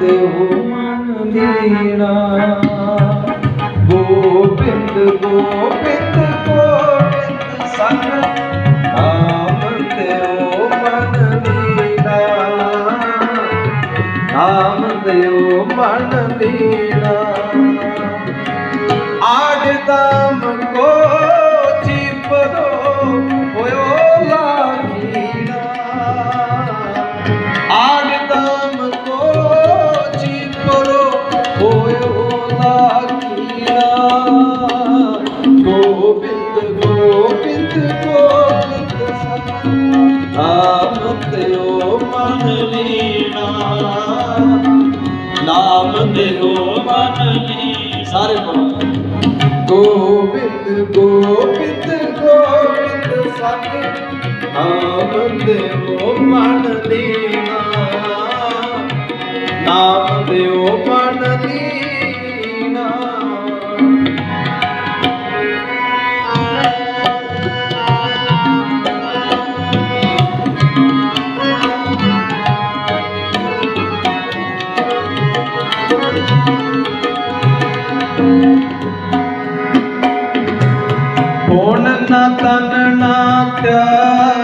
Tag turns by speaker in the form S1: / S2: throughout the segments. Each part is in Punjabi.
S1: ਦੇਵ ਮਨ ਲੀਣਾ ਗੋਬਿੰਦ ਗੋਬਿੰਦ ਗੋਬਿੰਦ ਸੰਗ ਨਾਮ ਦੇਵ ਮਨ ਲੀਣਾ ਨਾਮ ਦੇਵ ਮਨ ਲੀਣਾ ਆੜਦਮ ਕੋ ਨਾਮ ਦਿਓ ਮਨ ਲੀ ਸਾਰੇ ਬੋਲੋ। ਗੋਬਿੰਦ ਗੋਬਿੰਦ ਗੋਬਿੰਦ ਸਤ। ਨਾਮ ਦਿਓ ਮਨ ਲੀਣਾ ਨਾਮ ਦਿਓ ਮਨ ਲੀਣਾ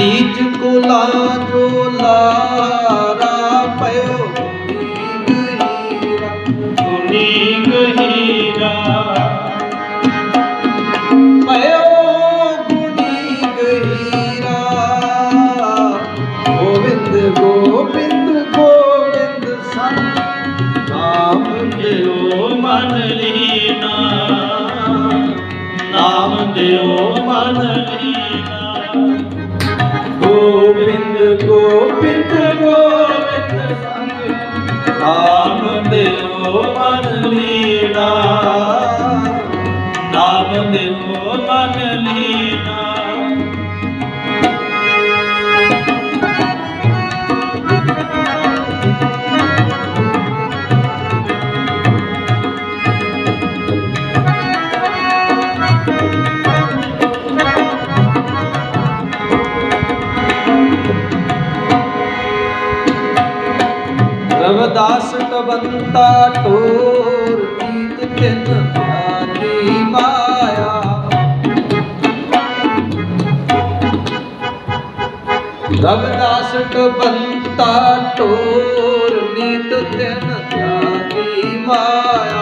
S1: ਨੀਚ ਕੋਲਾ ਜੋਲਾ ਰਾ ਪਇਓ। ਗੁਨੀਗ ਹੀਰਾ। ਪਇਓ ਗੁਨੀਗ ਹੀਰਾ। ਗੋਬਿੰਦ ਗੋਬਿੰਦ ਗੋਬਿੰਦ ਸੰਤ ਨਾਮ ਦਿਓ ਮਨ ਲੀਨਾ। ਨਾਮ ਦਿਓ ਮਨ ਲੀਨਾ। ਮਨ ਲੀਨਾ। ਨਾਮ ਦਿਓ ਮਨ ਲੀਨਾ। ਰਵਦਾਸ ਕਬੰਤਾ ਟੋਰ ਗੀਤ ਤਿਨ ਪਿਆਰੀ ਮਾਇਆ। ਰਵਦਾਸ ਕਬੰਤਾ ਟੋਰ ਨੀਤ ਤਿਨ ਪਿਆਰੀ ਮਾਇਆ।